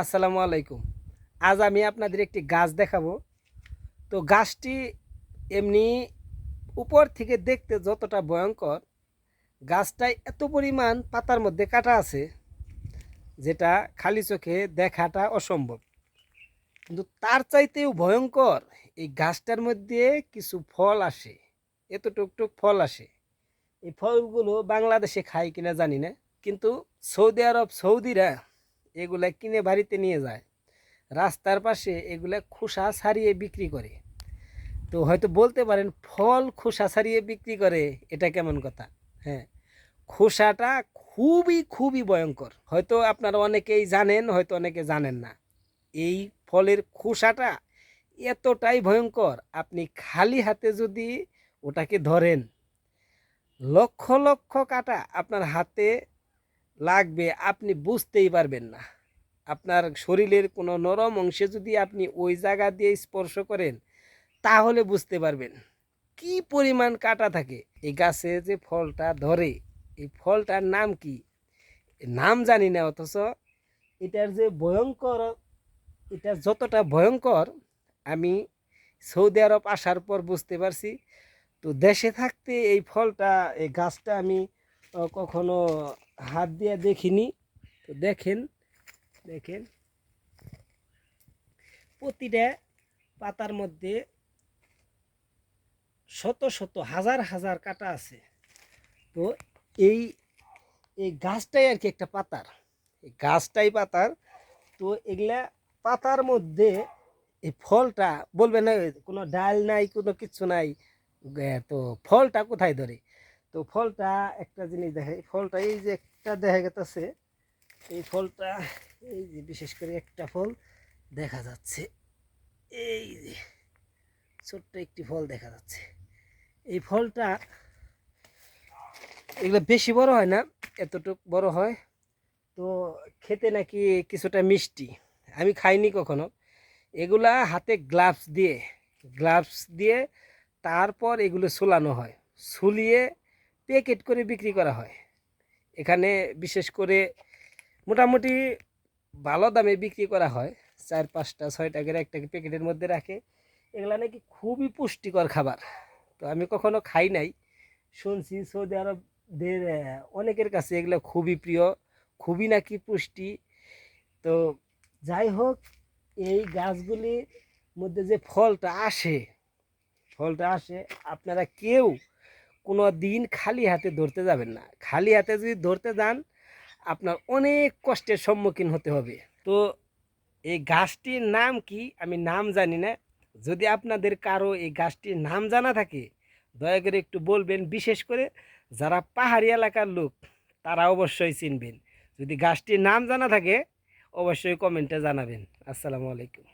আসসালামু আলাইকুম। আজ আমি আপনাদের একটি গাছ দেখাবো। তো গাছটি এমনি উপর থেকে দেখতে যতটা ভয়ঙ্কর, গাছটায় এত পরিমাণ পাতার মধ্যে কাটা আছে, যেটা খালি চোখে দেখাটা অসম্ভব। কিন্তু তার চাইতেও ভয়ঙ্কর, এই গাছটার মধ্যে কিছু ফল আসে এত টুকটুক ফল আসে। এই ফলগুলো বাংলাদেশে খায় কিনা জানি না, কিন্তু সৌদি আরব সৌদিরা এগুলা কিনে বাড়িতে নিয়ে যায়। রাস্তার পাশে এগুলা খোসা ছাড়িয়ে বিক্রি করে। তো হয়তো বলতে পারেন, ফল খোসা ছাড়িয়ে বিক্রি করে, এটা কেমন কথা? হ্যাঁ খোসাটা খুবই খুবই ভয়ঙ্কর। হয়তো আপনারা অনেকেই জানেন, হয়তো অনেকে জানেন না। এই ফলের খোসাটা এতটাই ভয়ঙ্কর, আপনি খালি হাতে যদি ওটাকে ধরেন, লক্ষ লক্ষ কাটা আপনার হাতে লাগবে আপনি বুঝতেই পারবেন না। আপনার শরীরের কোনো নরম অংশে যদি আপনি ওই জায়গা দিয়ে স্পর্শ করেন, তাহলে বুঝতে পারবেন কি পরিমাণ কাটা থাকে। এই গাছে যে ফলটা ধরে, এই ফলটার নাম কি? নাম জানি না অথচ এটার যে ভয়ঙ্কর, এটা যতটা ভয়ঙ্কর, আমি সৌদি আরব আসার পর বুঝতে পারছি। তো দেশে থাকতে এই ফলটা, এই গাছটা আমি কখনো হাত দিয়ে দেখিনি। তো দেখেন দেখেন। প্রতিটা পাতার মধ্যে শত শত, হাজার হাজার কাটা আছে। তো এই এই গাছটাই আর কি একটা পাতার। এই গাছটাই পাতার। তো এগুলা পাতার মধ্যে এই ফলটা বলবে না, কোনো ডাল নাই, কোনো কিছু নাই তো ফলটা কোথায় ধরে? তো ফলটা, একটা জিনিস দেখে ফলটা এই যে একটা দেখা গেছে এই ফলটা, এই যে বিশেষ করে একটা ফল দেখা যাচ্ছে। এই যে ছোট্ট একটি ফল দেখা যাচ্ছে। এই ফলটা এগুলো বেশি বড় হয় না, এতটুক বড় হয়। তো খেতে নাকি কিছুটা মিষ্টি। আমি খাইনি কখনো। এগুলা হাতে গ্লাভস দিয়ে গ্লাভস দিয়ে তারপর এগুলো সোলানো হয়। সুলিয়ে প্যাকেট করে বিক্রি করা হয়। এখানে বিশেষ করে মোটামুটি ভালো দামে বিক্রি করা হয়। চার, পাঁচটা, ছয়টা করে একটা প্যাকেটের মধ্যে রাখে। এগুলা নাকি খুবই পুষ্টিকর খাবার। তো আমি কখনো খাই নাই। শুনছি সৌদি আরবদের অনেকের কাছে এগুলো খুবই প্রিয়, খুবই নাকি পুষ্টি। তো যাই হোক, এই গাছগুলির মধ্যে যে ফলটা আসে ফলটা আসে, আপনারা কেউ কোনো দিন খালি হাতে ধরতে যাবেন না। খালি হাতে যদি ধরতে যান, আপনার অনেক কষ্টের সম্মুখীন হতে হবে। তো এই গাছটির নাম কি? আমি নাম জানি না। যদি আপনাদের কারও এই গাছটির নাম জানা থাকে, দয়া করে একটু বলবেন। বিশেষ করে যারা পাহাড়ি এলাকার লোক, তারা অবশ্যই চিনবেন। যদি গাছটির নাম জানা থাকে, অবশ্যই কমেন্টে জানাবেন। আসসালামু আলাইকুম।